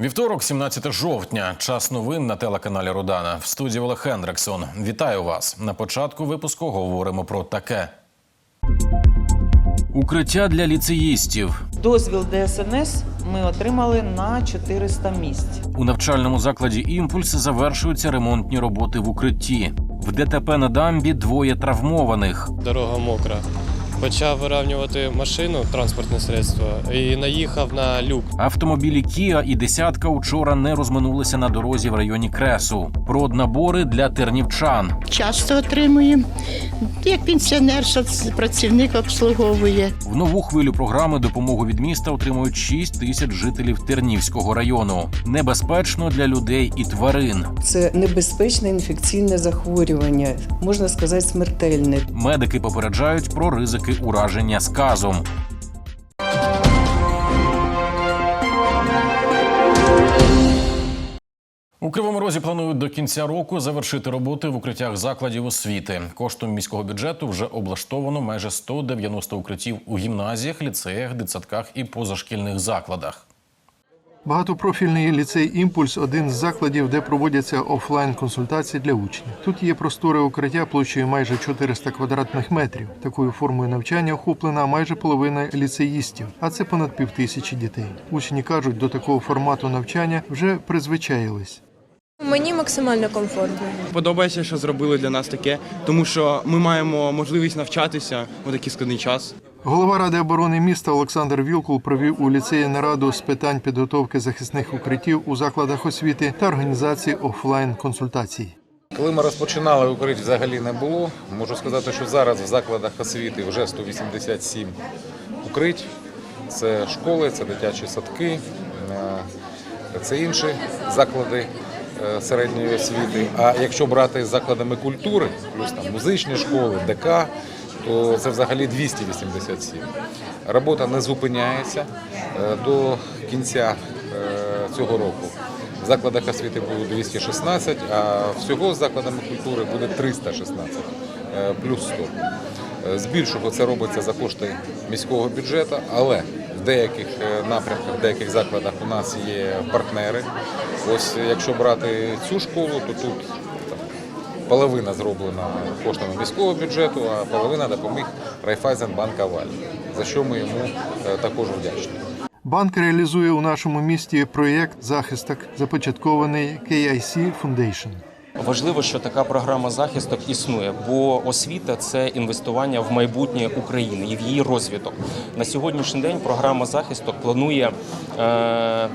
Вівторок, 17 жовтня, час новин на телеканалі Родана. В студії Олег Хендриксон. Вітаю вас. На початку випуску говоримо про таке. Укриття для ліцеїстів Дозвіл ДСНС ми отримали на 400 місць. у навчальному закладі Імпульс завершуються ремонтні роботи в укритті. В ДТП на дамбі двоє травмованих. Дорога мокра. Почав вирівнювати машину, транспортне средство, і наїхав на люк. Автомобілі Кіа і десятка учора не розминулися на дорозі в районі Кресу. Проднабори для тернівчан. часто отримуємо. Як пенсіонер, працівник обслуговує. В нову хвилю програми допомогу від міста отримують 6 тисяч жителів Тернівського району. Небезпечно для людей і тварин. Це небезпечне інфекційне захворювання, можна сказати, смертельне. Медики попереджають про ризики ураження сказом. У Кривому Розі планують до кінця року завершити роботи в укриттях закладів освіти. Коштом міського бюджету вже облаштовано майже 190 укриттів у гімназіях, ліцеях, дитсадках і позашкільних закладах. Багатопрофільний ліцей Імпульс один з закладів, де проводяться офлайн консультації для учнів. Тут є просторе укриття площею майже 400 квадратних метрів. Такою формою навчання охоплена майже половина ліцеїстів, а це понад півтисячі дітей. Учні кажуть, до такого формату навчання вже призвичаїлись. Мені максимально комфортно. Подобається, що зробили для нас таке, тому що ми маємо можливість навчатися у такий складний час. Голова ради оборони міста Олександр Вілкул провів у ліцеї нараду з питань підготовки захисних укриттів у закладах освіти та організації офлайн консультацій. Коли ми розпочинали укриття взагалі не було. Можу сказати, що зараз в закладах освіти вже 187 укрить. Це школи, це дитячі садки, е, це інші заклади е, середньої освіти. А якщо брати з закладами культури, плюс там музичні школи, ДК, то це взагалі 287. Робота не зупиняється Е, до кінця е, цього року. В закладах освіти буде 216, а всього з закладами культури буде 316, е, плюс 100. Е, Збільшого це робиться за кошти міського бюджету, але в деяких напрямках, в деяких закладах у нас є партнери. Ось якщо брати цю школу, то тут половина зроблена коштами міського бюджету, а половина допоміг Райфайзенбанк Аваль, за що ми йому е, також вдячні. Банк реалізує у нашому місті проєкт захисток, започаткований KIC Foundation. Важливо, що така програма захисток існує, бо освіта це інвестування в майбутнє України і в її розвиток. На сьогоднішній день програма захисток планує. Е-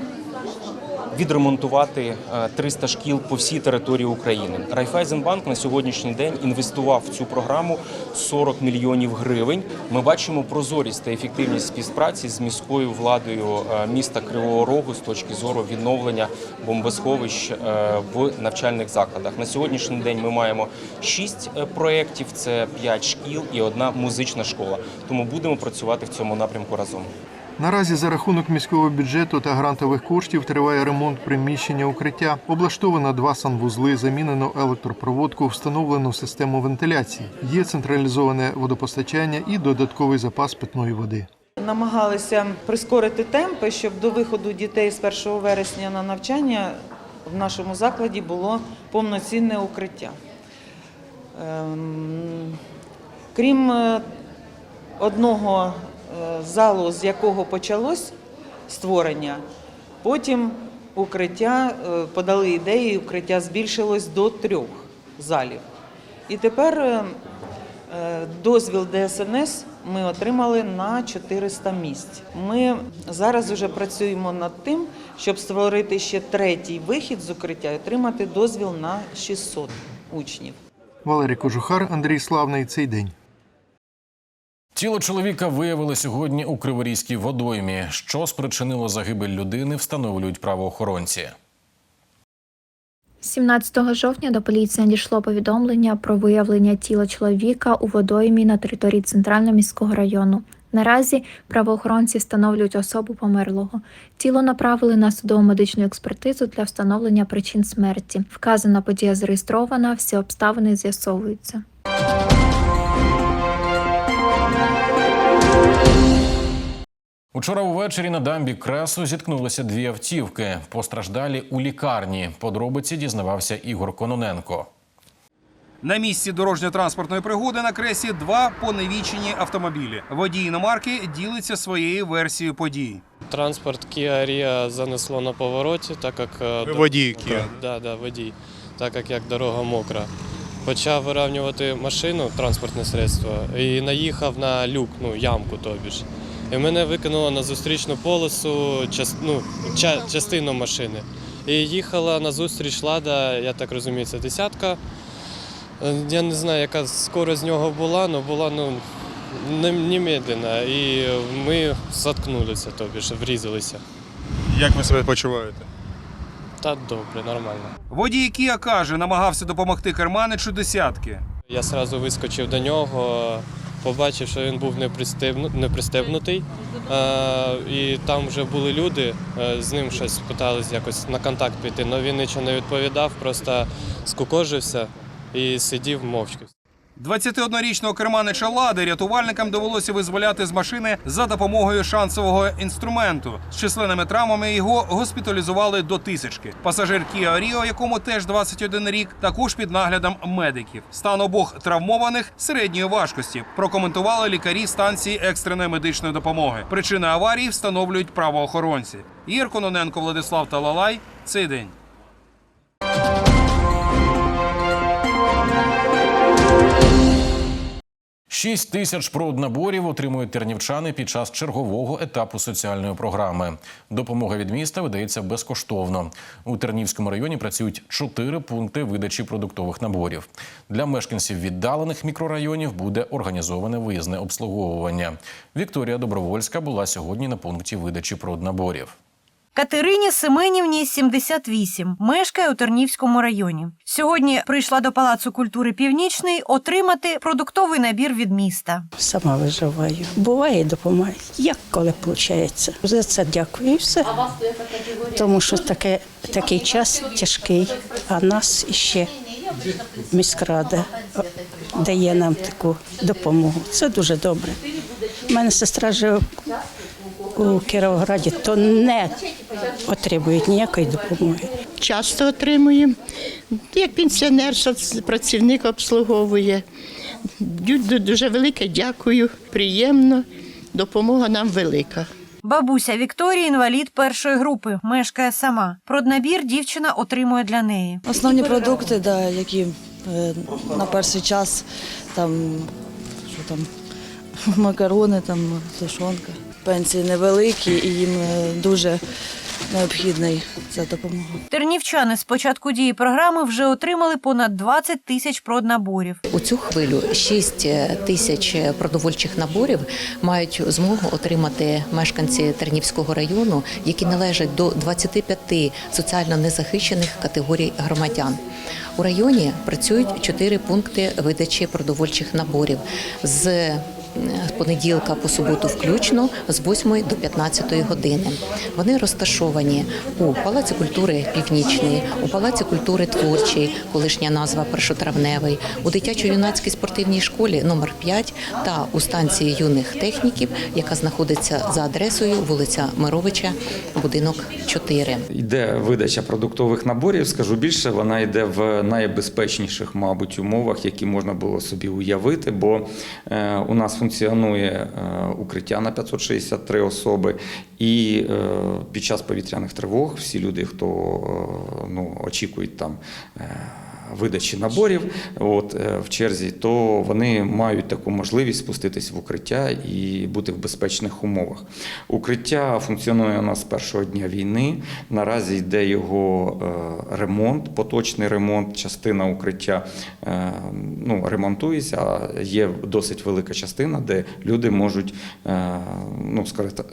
Відремонтувати е, 300 шкіл по всій території України. Райфайзенбанк на сьогоднішній день інвестував в цю програму 40 мільйонів гривень. Ми бачимо прозорість та ефективність співпраці з міською владою е, міста Кривого Рогу з точки зору відновлення бомбосховищ е, в навчальних закладах. На сьогоднішній день ми маємо 6 проєктів: це 5 шкіл і одна музична школа. Тому будемо працювати в цьому напрямку разом. Наразі за рахунок міського бюджету та грантових коштів триває ремонт приміщення укриття. Облаштовано два санвузли, замінено електропроводку, встановлено систему вентиляції. Є централізоване водопостачання і додатковий запас питної води. Намагалися прискорити темпи, щоб до виходу дітей з 1 вересня на навчання в нашому закладі було повноцінне укриття. Ем, Крім е, одного залу, з якого почалось створення, потім укриття е, подали ідеї, укриття збільшилось до трьох залів. І тепер е, е, дозвіл ДСНС ми отримали на 400 місць. Ми зараз вже працюємо над тим, щоб створити ще третій вихід з укриття і отримати дозвіл на 600 учнів. Валерій Кожухар, Андрій Славний. Цей день. Тіло чоловіка виявили сьогодні у Криворізькій водоймі. Що спричинило загибель людини, встановлюють правоохоронці. 17 жовтня до поліції надійшло повідомлення про виявлення тіла чоловіка у водоймі на території центрального міського району. Наразі правоохоронці встановлюють особу померлого. Тіло направили на судово медичну експертизу для встановлення причин смерті. Вказана подія зареєстрована, всі обставини з'ясовуються. Учора увечері на дамбі кресу зіткнулися дві автівки. Постраждалі у лікарні. Подробиці дізнавався Ігор Кононенко. На місці дорожньо-транспортної пригоди на кресі два поневічені автомобілі. Водій іномарки ділиться своєю версією подій. Транспорт Kia Rio занесло на повороті, так як е, водій Kia? Да, да, водій, так як, як дорога мокра. Почав вирівнювати машину, транспортне средство, і наїхав на люк, ну ямку тобі ж. І мене викинуло на зустрічну полосу час, ну, ча, частину машини. І їхала на зустріч лада, я так розумію, це десятка. Я не знаю, яка скорость з нього була, але була ну, не- немедленно. І ми заткнулися, тобі ж врізалися. Як ви себе почуваєте? Та добре, нормально. Водій Kia каже, намагався допомогти керманичу десятки. Я одразу вискочив до нього, побачив, що він був непристебну- непристебнутий. Е, і там вже були люди, е, з ним щось питались якось на контакт піти, але він нічого не відповідав, просто скукожився і сидів мовчки. 21-річного керманича Лади рятувальникам довелося визволяти з машини за допомогою шансового інструменту. З численними травмами його госпіталізували до тисячки. Пасажир Kia Rio, якому теж 21 рік, також під наглядом медиків. Стан обох травмованих середньої важкості. Прокоментували лікарі станції екстреної медичної допомоги. Причини аварії встановлюють правоохоронці. Ігор Кононенко, Владислав Талалай. Цей день. Шість тисяч проднаборів отримують тернівчани під час чергового етапу соціальної програми. Допомога від міста видається безкоштовно. У Тернівському районі працюють чотири пункти видачі продуктових наборів. Для мешканців віддалених мікрорайонів буде організоване виїзне обслуговування. Вікторія Добровольська була сьогодні на пункті видачі проднаборів. Катерині Семенівні 78, мешкає у Тернівському районі. Сьогодні прийшла до Палацу культури Північний отримати продуктовий набір від міста. Сама виживаю. Буває допомагає. Як коли виходить. За це дякую і все. Тому що таке, такий час тяжкий, а нас іще міськрада дає нам таку допомогу. Це дуже добре. У мене сестра живе у Кіровограді, то не отримують ніякої допомоги. Часто отримуємо. Як пенсіонер, працівник обслуговує. Дуже велике дякую, приємно, допомога нам велика. Бабуся Вікторія інвалід першої групи, мешкає сама. Проднабір дівчина отримує для неї. Основні продукти, да, які е, на перший час там, що там, макарони, там, тушонка. Пенсії невеликі і їм е, дуже необхідна ця допомога. Тернівчани з початку дії програми вже отримали понад 20 тисяч проднаборів. У цю хвилю 6 тисяч продовольчих наборів мають змогу отримати мешканці Тернівського району, які належать до 25 соціально незахищених категорій громадян. У районі працюють чотири пункти видачі продовольчих наборів з е, понеділка по суботу включно з 8 до 15 години. Вони розташовані у Палаці культури Північний, у Палаці культури Творчий, колишня назва Першотравневий, у дитячо-юнацькій спортивній школі номер 5 та у станції юних техніків, яка знаходиться за адресою вулиця Мировича, будинок 4. Йде видача продуктових наборів. Скажу більше, вона йде в найбезпечніших, мабуть, умовах, які можна було собі уявити. Бо е, у нас функціонує е, укриття на 563 особи, і е, під час повітряних тривог всі люди, хто е, ну, очікують там. Видачі наборів от, е, в черзі, то вони мають таку можливість спуститись в укриття і бути в безпечних умовах. Укриття функціонує у нас з першого дня війни. Наразі йде його е, ремонт, поточний ремонт. Частина укриття е, ну, ремонтується, а є досить велика частина, де люди можуть ну,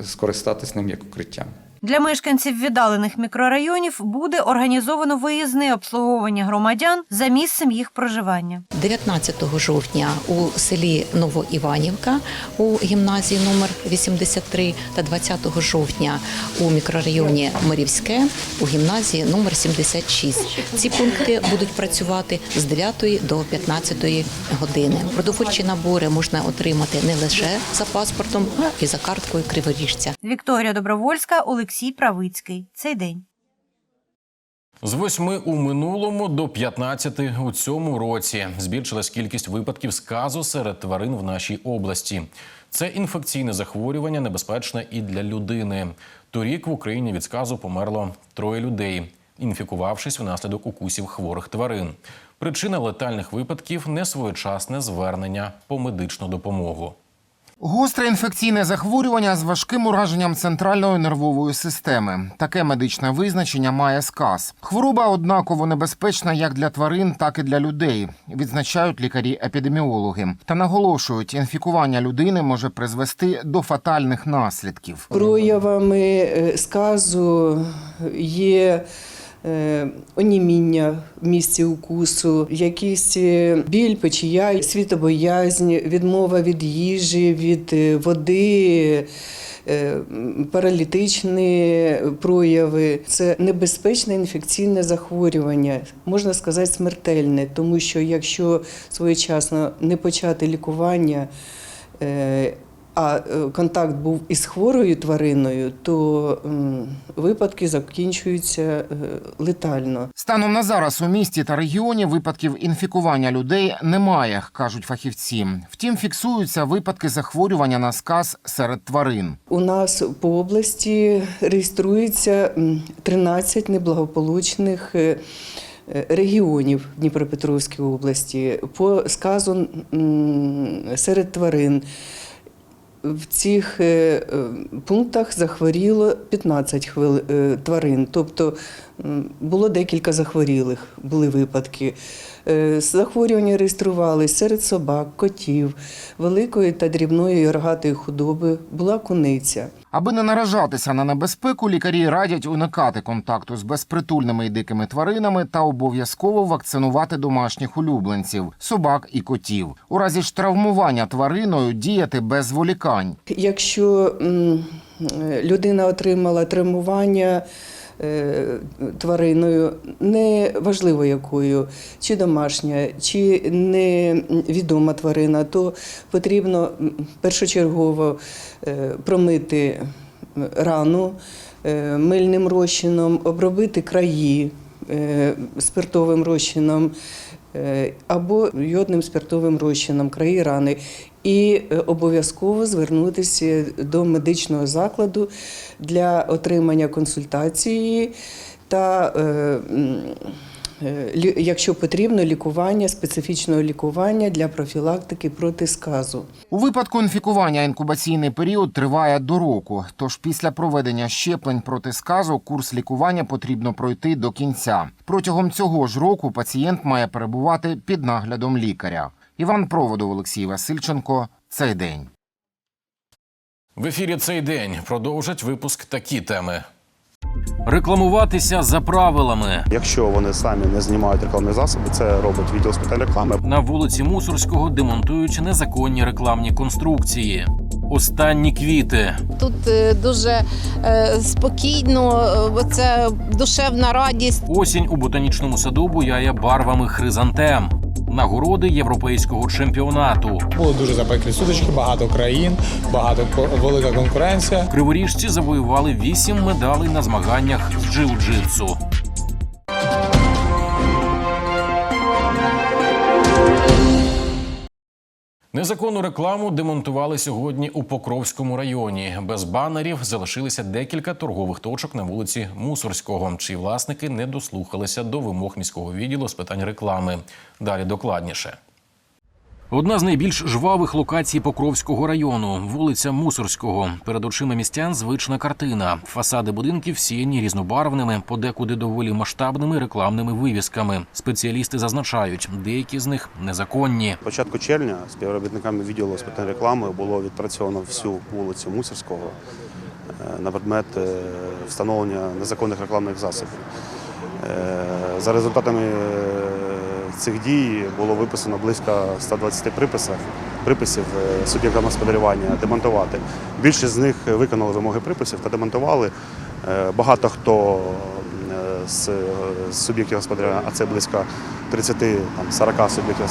скористатись ним як укриттям. Для мешканців віддалених мікрорайонів буде організовано виїзне обслуговування громадян за місцем їх проживання. 19 жовтня у селі Новоіванівка у гімназії номер 83 та 20 жовтня у мікрорайоні Морівське у гімназії номер 76. Ці пункти будуть працювати з 9 до 15 години. Продовольчі набори можна отримати не лише за паспортом, а і за карткою криворіжця. Вікторія Добровольська, Олексій Правицький. Цей день. З восьми у минулому до 15 у цьому році збільшилась кількість випадків сказу серед тварин в нашій області. Це інфекційне захворювання небезпечне і для людини. Торік в Україні від сказу померло троє людей, інфікувавшись внаслідок укусів хворих тварин. Причина летальних випадків несвоєчасне звернення по медичну допомогу. Гостре інфекційне захворювання з важким ураженням центральної нервової системи. Таке медичне визначення має сказ. Хвороба однаково небезпечна як для тварин, так і для людей, відзначають лікарі-епідеміологи. Та наголошують, інфікування людини може призвести до фатальних наслідків. Проявами е, сказу є оніміння в місці укусу, якийсь е, біль, печія, світобоязнь, відмова від їжі, від е, води. е, Паралітичні прояви це небезпечне інфекційне захворювання, можна сказати, смертельне, тому що якщо своєчасно не почати лікування, е, а е, контакт був із хворою твариною, то випадки закінчуються е, летально. Станом на зараз у місті та регіоні випадків інфікування людей немає, кажуть фахівці. Втім, фіксуються випадки захворювання на сказ серед тварин. У нас по області реєструється м, 13 неблагополучних е, регіонів Дніпропетровської області по сказу серед тварин. В цих е, е, пунктах захворіло 15 хвили- е, тварин, тобто було декілька захворілих, були випадки. Захворювання реєструвалися серед собак, котів, великої та дрібної рогатої худоби, була куниця. Аби не наражатися на небезпеку, лікарі радять уникати контакту з безпритульними і дикими тваринами та обов'язково вакцинувати домашніх улюбленців собак і котів. У разі ж травмування твариною діяти без зволікань. Якщо людина отримала травмування твариною, не важливо якою, чи домашня, чи невідома тварина, то потрібно першочергово е, промити рану е, мильним розчином, обробити краї е, спиртовим розчином е, або йодним спиртовим розчином краї рани. І е, обов'язково звернутися до медичного закладу для отримання консультації та, е, е, якщо потрібно, лікування, специфічного лікування для профілактики проти сказу. У випадку інфікування інкубаційний період триває до року. Тож після проведення щеплень проти сказу курс лікування потрібно пройти до кінця. Протягом цього ж року пацієнт має перебувати під наглядом лікаря. Іван Проводов, Олексій Васильченко. Цей день. В ефірі цей день продовжать випуск такі теми. Рекламуватися за правилами Якщо вони самі не знімають рекламні засоби, це робить відділ з питань реклами. на вулиці Мусорського демонтують незаконні рекламні конструкції. Останні квіти Тут е, дуже е, спокійно, е, бо це душевна радість. Осінь у ботанічному саду буяє барвами хризантем. Нагороди європейського чемпіонату. Були дуже запеклі сутички, багато країн, багато велика конкуренція. Криворіжці завоювали вісім медалей на змаганнях з джиу-джитсу. Незаконну рекламу демонтували сьогодні у Покровському районі. Без банерів залишилися декілька торгових точок на вулиці Мусорського, чиї власники не дослухалися до вимог міського відділу з питань реклами. Далі докладніше. Одна з найбільш жвавих локацій Покровського району вулиця Мусорського. Перед очима містян звична картина. Фасади будинків всіяні різнобарвними, подекуди доволі масштабними рекламними вивісками. Спеціалісти зазначають, деякі з них незаконні. Початку червня співробітниками відділу з питань реклами було відпрацьовано всю вулицю Мусорського. на предмет е, встановлення незаконних рекламних засобів. Е, За результатами е, цих дій було виписано близько 120 приписів, приписів е, суб'єктам господарювання демонтувати. Більшість з них виконали вимоги приписів та демонтували. Е, Багато хто е, з суб'єктів господарювання, а це близько 30-40 суб'єктів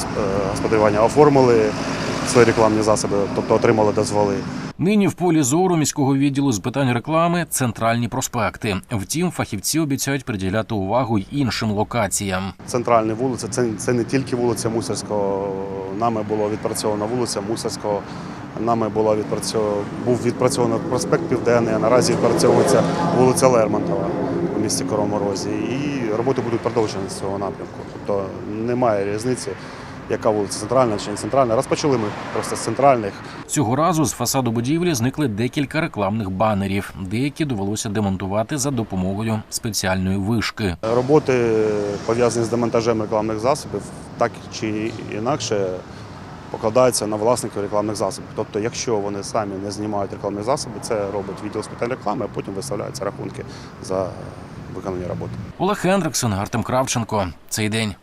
господарювання, оформили свої рекламні засоби, тобто отримали дозволи. Нині в полі зору міського відділу з питань реклами центральні проспекти. Втім, фахівці обіцяють приділяти увагу й іншим локаціям. Центральні вулиці це, це не тільки вулиця Мусорського. Нами було відпрацьована вулиця Мусорського. Нами була відпрацьована, був відпрацьований проспект Південний, а наразі відпрацьовується вулиця Лермонтова у місті Короморозі. І роботи будуть продовжені з цього напрямку. Тобто немає різниці, яка вулиця центральна чи не центральна. Розпочали ми просто з центральних. Цього разу з фасаду будівлі зникли декілька рекламних банерів. Деякі довелося демонтувати за допомогою спеціальної вишки. Роботи пов'язані з демонтажем рекламних засобів, так чи інакше покладаються на власників рекламних засобів. Тобто, якщо вони самі не знімають рекламні засоби, це робить відділ з питань реклами, а потім виставляються рахунки за виконання роботи. Олег Хендриксон, Артем Кравченко. Цей день.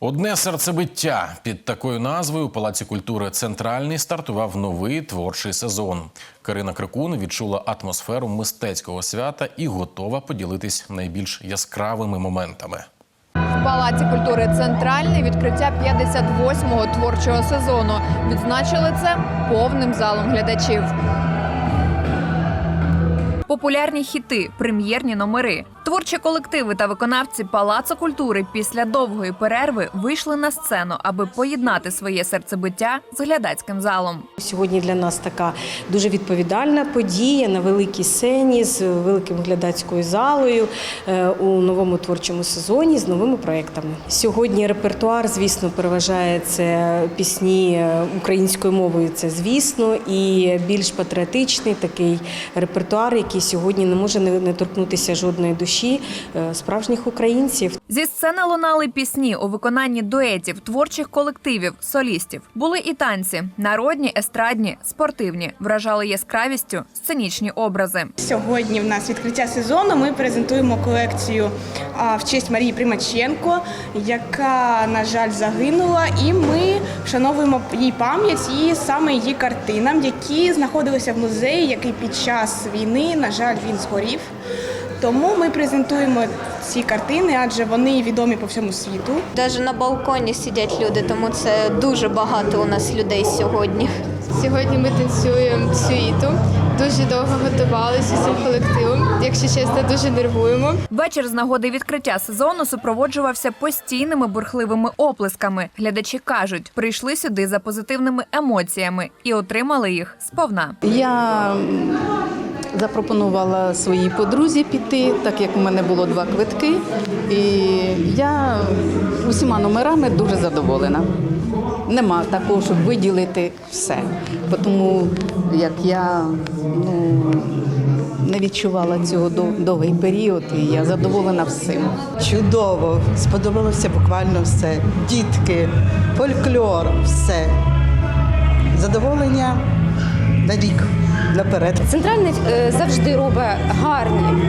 Одне серцебиття під такою назвою у Палаці культури Центральний стартував новий творчий сезон. Карина Крикун відчула атмосферу мистецького свята і готова поділитись найбільш яскравими моментами. В Палаці культури Центральний відкриття 58-го творчого сезону. Відзначили це повним залом глядачів. Популярні хіти, прем'єрні номери. Творчі колективи та виконавці Палацу культури після довгої перерви вийшли на сцену, аби поєднати своє серцебиття з глядацьким залом. Сьогодні для нас така дуже відповідальна подія на великій сцені з великим глядацькою залою е, у новому творчому сезоні з новими проектами. Сьогодні репертуар, звісно, переважає це пісні е, українською мовою. Це звісно, і більш патріотичний такий репертуар, який сьогодні не може не не торкнутися жодної душі е, справжніх українців. Зі сцени лунали пісні у виконанні дуетів, творчих колективів, солістів. Були і танці народні, естрадні, спортивні. Вражали яскравістю сценічні образи. Сьогодні в нас відкриття сезону. Ми презентуємо колекцію в честь Марії Примаченко, яка, на жаль, загинула. І ми вшановуємо її пам'ять і саме її картинам, які знаходилися в музеї, який під час війни, на жаль, він згорів. Тому ми презентуємо ці картини, адже вони відомі по всьому світу. Навіть на балконі сидять люди, тому це дуже багато у нас людей сьогодні. Сьогодні ми танцюємо світу. Дуже довго готувалися цим колективом. Якщо чесно, дуже нервуємо. Вечір з нагоди відкриття сезону супроводжувався постійними бурхливими оплесками. Глядачі кажуть, прийшли сюди за позитивними емоціями і отримали їх сповна. Я запропонувала своїй подрузі піти, так як у мене було два квитки. І я усіма номерами дуже задоволена. Нема такого, щоб виділити все. Тому як я ну, не відчувала цього дов- довгий період, і я задоволена всім. Чудово, сподобалося буквально все. Дітки, фольклор, все. Задоволення на рік наперед. Центральний е, завжди робить гарні,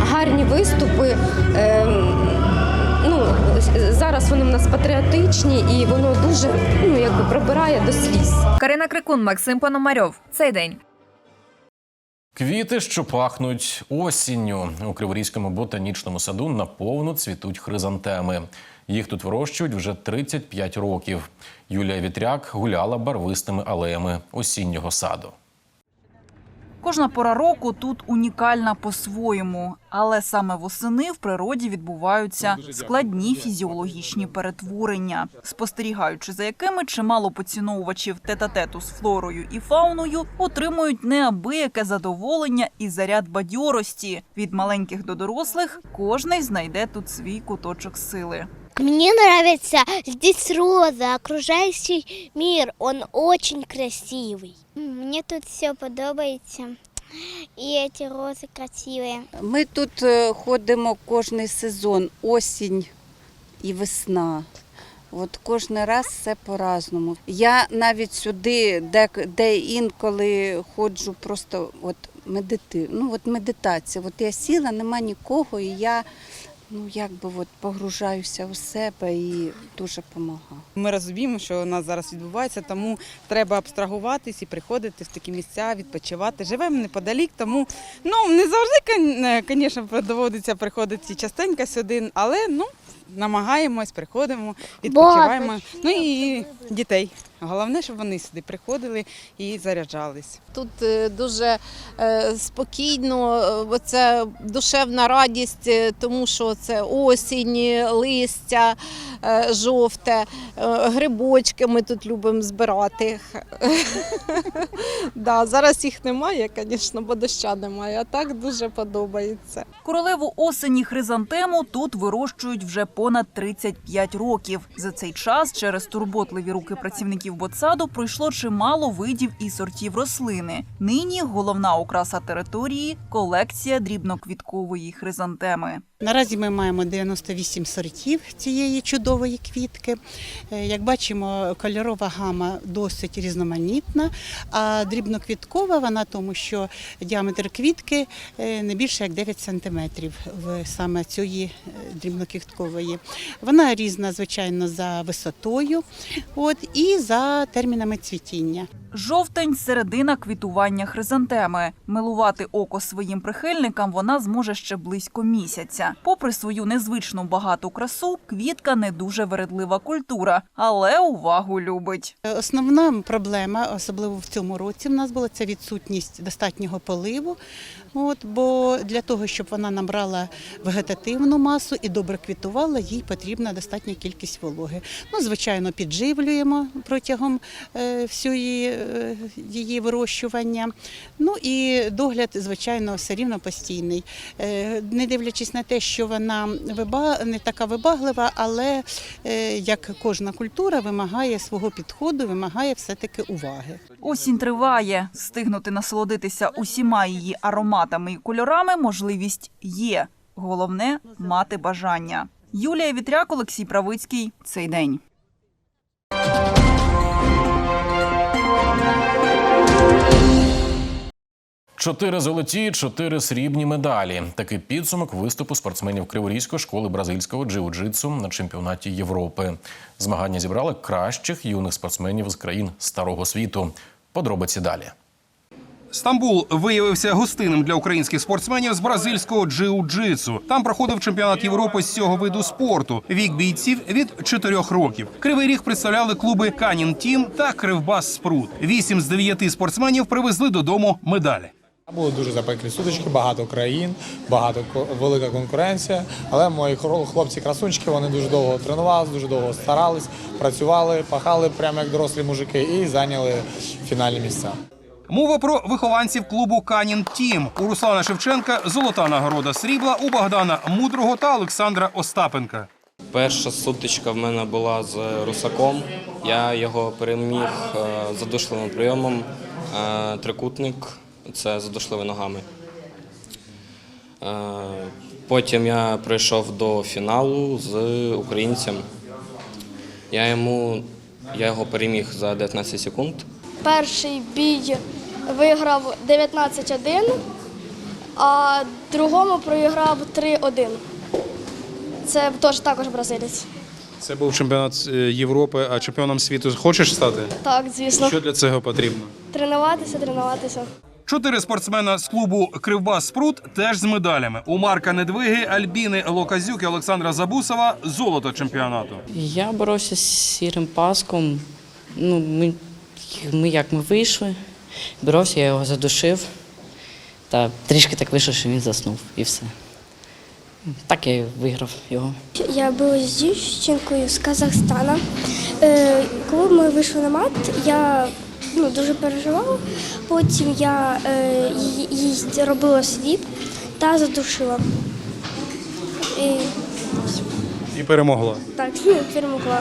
гарні виступи. Е, Ну, зараз вони в нас патріотичні і воно дуже ну, якби пробирає до сліз. Карина Крикун, Максим Пономарьов. Цей день. Квіти, що пахнуть осінню у Криворізькому ботанічному саду наповну цвітуть хризантеми. Їх тут вирощують вже 35 років. Юлія Вітряк гуляла барвистими алеями осіннього саду. Кожна пора року тут унікальна по-своєму, але саме восени в природі відбуваються складні фізіологічні перетворення, спостерігаючи за якими чимало поціновувачів тет-а-тету з флорою і фауною отримують неабияке задоволення і заряд бадьорості. Від маленьких до дорослих кожний знайде тут свій куточок сили. Мне нравится здесь роза, окружающий мир, он очень красивый. Мне тут все подобается. І эти рози красиві. Ми тут е, ходимо кожний сезон, осінь і весна. От кожен раз все по-разному. Я навіть сюди, де, де інколи ходжу, просто от медити, ну от медитація. От я сіла, нема нікого, і я ну якби от погружаюся у себе і дуже допомагаю. Ми розуміємо, що у нас зараз відбувається, тому треба абстрагуватись і приходити в такі місця, відпочивати. Живемо неподалік, тому ну не завжди, звісно, доводиться приходити частенько сюди, але ну намагаємось, приходимо, відпочиваємо. Ну і дітей. Головне, щоб вони сюди приходили і заряджались. Тут е, дуже е, спокійно, е, оце душевна радість, тому що це осінь, листя жовте, грибочки ми тут любимо збирати. да, зараз їх немає, звісно, бо доща немає, а так дуже подобається. Королеву осені хризантему тут вирощують вже понад 35 років. За цей час через турботливі руки працівників ботсаду пройшло чимало видів і сортів рослини. Нині головна окраса території колекція дрібноквіткової хризантеми. Наразі ми маємо 98 сортів цієї чудової квітки. Е, Як бачимо, кольорова гама досить різноманітна, а дрібноквіткова вона тому, що діаметр квітки е, не більше як 9 сантиметрів в саме цієї е, дрібноквіткової. Вона різна, звичайно, за висотою от, і за термінами цвітіння. Жовтень середина квітування хризантеми. Милувати око своїм прихильникам вона зможе ще близько місяця. Попри свою незвичну багату красу, квітка не дуже вередлива культура, але увагу любить. Основна проблема, особливо в цьому році, в нас була це відсутність достатнього поливу. От, бо для того, щоб вона набрала вегетативну масу і добре квітувала, їй потрібна достатня кількість вологи. Ну, звичайно, підживлюємо протягом е, всієї е, її вирощування. Ну і догляд, звичайно, все рівно постійний. Е, не дивлячись на те, що вона виба... не така вибаглива, але е, як кожна культура вимагає свого підходу, вимагає все-таки уваги. Осінь триває. Стигнути насолодитися усіма її ароматами і кольорами можливість є. Головне мати бажання. Юлія Вітряк, Олексій Правицький. Цей день. Чотири золоті, чотири срібні медалі. Такий підсумок виступу спортсменів Криворізької школи бразильського джиу-джитсу на чемпіонаті Європи. Змагання зібрали кращих юних спортсменів з країн старого світу. Подробиці далі. Стамбул виявився гостинним для українських спортсменів з бразильського джиу-джитсу. Там проходив чемпіонат Європи з цього виду спорту. Вік бійців від 4 років. Кривий ріг представляли клуби Канін Тім та Кривбас Спрут. Вісім з дев'яти спортсменів привезли додому медалі. Були дуже запеклі сутички, багато країн, багато велика конкуренція. Але мої хлопці-красунчики вони дуже довго тренувалися, дуже довго старались, працювали, пахали прямо як дорослі мужики і зайняли фінальні місця. Мова про вихованців клубу Канін Тім. У Руслана Шевченка золота нагорода срібла, у Богдана Мудрого та Олександра Остапенка. Перша сутичка в мене була з Русаком. Я його переміг е, задушливим прийомом. Е, Трикутник це задушливі ногами. Е, Потім я прийшов до фіналу з українцем. Я йому я його переміг за 19 секунд. Перший бій виграв 19-1, а другому проіграв 3-1. Це теж також бразилець. Це був чемпіонат е, Європи, а чемпіоном світу хочеш стати? Так, звісно. Що для цього потрібно? Тренуватися, тренуватися. Чотири спортсмена з клубу Кривбас Спрут теж з медалями. У Марка Недвиги, Альбіни Локазюк і Олександра Забусова золото чемпіонату. Я боровся з сірим паском. Ну, ми, ми як ми вийшли, боровся, я його задушив. Та трішки так вийшло, що він заснув і все. Так я виграв його. Я була з дівчинкою з Казахстана. Е, коли ми вийшли на мат, я ну, дуже переживала. Потім я е, їй- робила свіп та задушила. І І перемогла. так, перемогла.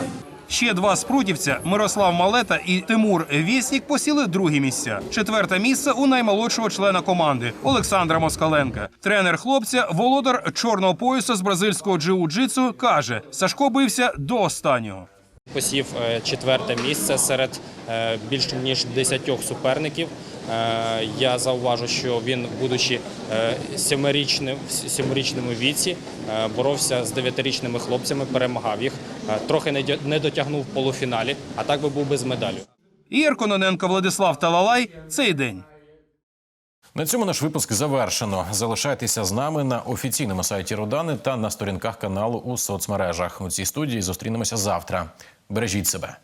Ще два спрутівця Мирослав Малета і Тимур Вєснік посіли другі місця. Четверте місце у наймолодшого члена команди Олександра Москаленка. Тренер хлопця, володар чорного пояса з бразильського джиу-джитсу, каже: Сашко бився до останнього. Посів е, четверте місце серед е, більш ніж десятьох суперників. Е, Я зауважу, що він, будучи сімирічним в сімирічному віці, боровся з дев'ятирічними хлопцями, перемагав їх. Трохи не дотягнув в полуфіналі, а так би був без медалю. Ігор Кононенко, Владислав Талалай. Цей день. На цьому наш випуск завершено. Залишайтеся з нами на офіційному сайті Родани та на сторінках каналу у соцмережах. У цій студії зустрінемося завтра. bude žít sebe.